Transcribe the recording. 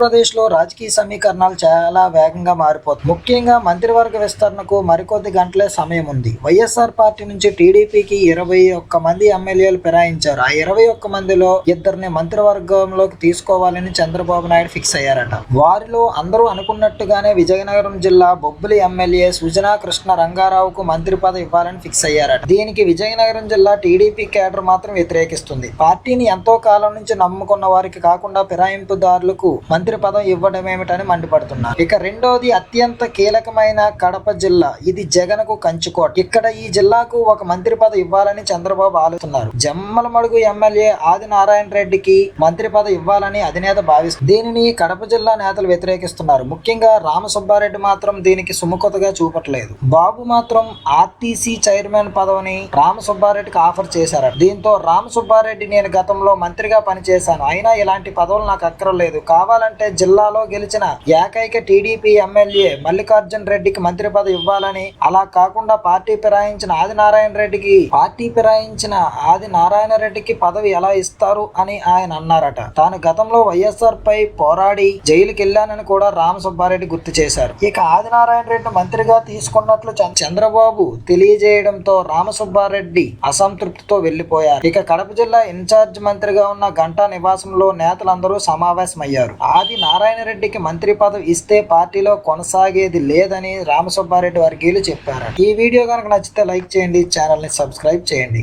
ఆంధ్రప్రదేశ్లో రాజకీయ సమీకరణాలు చాలా వేగంగా మారిపోతుంది ముఖ్యంగా మంత్రివర్గ విస్తరణకు మరికొద్ది గంటలే సమయం ఉంది. వైఎస్ఆర్ పార్టీ నుంచి టీడీపీకి ఇరవై ఒక్క మంది ఎమ్మెల్యేలు ఫిరాయించారు. ఆ ఇరవై ఒక్క మందిలో ఇద్దరిని మంత్రివర్గంలోకి తీసుకోవాలని చంద్రబాబు నాయుడు ఫిక్స్ అయ్యారట. వారిలో అందరూ అనుకున్నట్టుగానే విజయనగరం జిల్లా బొబ్బిలి ఎమ్మెల్యే సుజనా కృష్ణ రంగారావుకు మంత్రి పదవి ఇవ్వాలని ఫిక్స్ అయ్యారట. దీనికి విజయనగరం జిల్లా టీడీపీ కేడర్ మాత్రం వ్యతిరేకిస్తుంది. పార్టీని ఎంతో కాలం నుంచి నమ్ముకున్న వారికి కాకుండా ఫిరాయింపుదారులకు మంత్రి పదవి ఇవ్వడం ఏమిటని మండిపడుతున్నారు. ఇక రెండోది అత్యంత కీలకమైన కడప జిల్లా. ఇది జగన్కు కంచుకోట. ఇక్కడ ఈ జిల్లాకు ఒక మంత్రి పదవి ఇవ్వాలని చంద్రబాబు ఆలోచిస్తున్నారు. జమ్మలమడుగు ఎమ్మెల్యే ఆది నారాయణ రెడ్డికి మంత్రి పదవి ఇవ్వాలని అధినేత భావిస్తుంది దీనిని కడప జిల్లా నేతలు వ్యతిరేకిస్తున్నారు. ముఖ్యంగా రామసుబ్బారెడ్డి మాత్రం దీనికి సుముఖతగా చూపట్లేదు. బాబు మాత్రం ఆర్టీసీ చైర్మన్ పదవిని రామసుబ్బారెడ్డికి ఆఫర్ చేశారట. దీంతో రామసుబ్బారెడ్డి నేను గతంలో మంత్రిగా పనిచేశాను. అయినా ఇలాంటి పదవులు నాకు అక్కర్లేదు. కావాలంటే జిల్లాలో గెలిచిన ఏకైక టీడీపీ ఎమ్మెల్యే మల్లికార్జున్ రెడ్డికి మంత్రి పదవి ఇవ్వాలని అలా కాకుండా పార్టీ ఫిరాయించిన ఆదినారాయణ రెడ్డికి పార్టీ ఫిరాయించిన ఆదినారాయణ రెడ్డికి పదవి ఎలా ఇస్తారు అని ఆయన అన్నారట. తాను గతంలో వైఎస్ఆర్ పై పోరాడి జైలుకి వెళ్ళానని కూడా రామసుబ్బారెడ్డి గుర్తు చేశారు. ఇక ఆదినారాయణ రెడ్డి మంత్రిగా తీసుకున్నట్లు చంద్రబాబు తెలియజేయడంతో రామసుబ్బారెడ్డి అసంతృప్తితో వెళ్ళిపోయారు ఇక కడప జిల్లా ఇన్ఛార్జ్ మంత్రిగా ఉన్న గంటా నివాసంలో నేతలందరూ సమావేశమయ్యారు. ఆది నారాయణ రెడ్డికి మంత్రి పదవి ఇస్తే పార్టీలో కొనసాగేది లేదని రామసుబ్బారెడ్డి వర్గీయులు చెప్పారు ఈ వీడియో కనుక నచ్చితే లైక్ చేయండి ఛానల్ని సబ్స్క్రైబ్ చేయండి.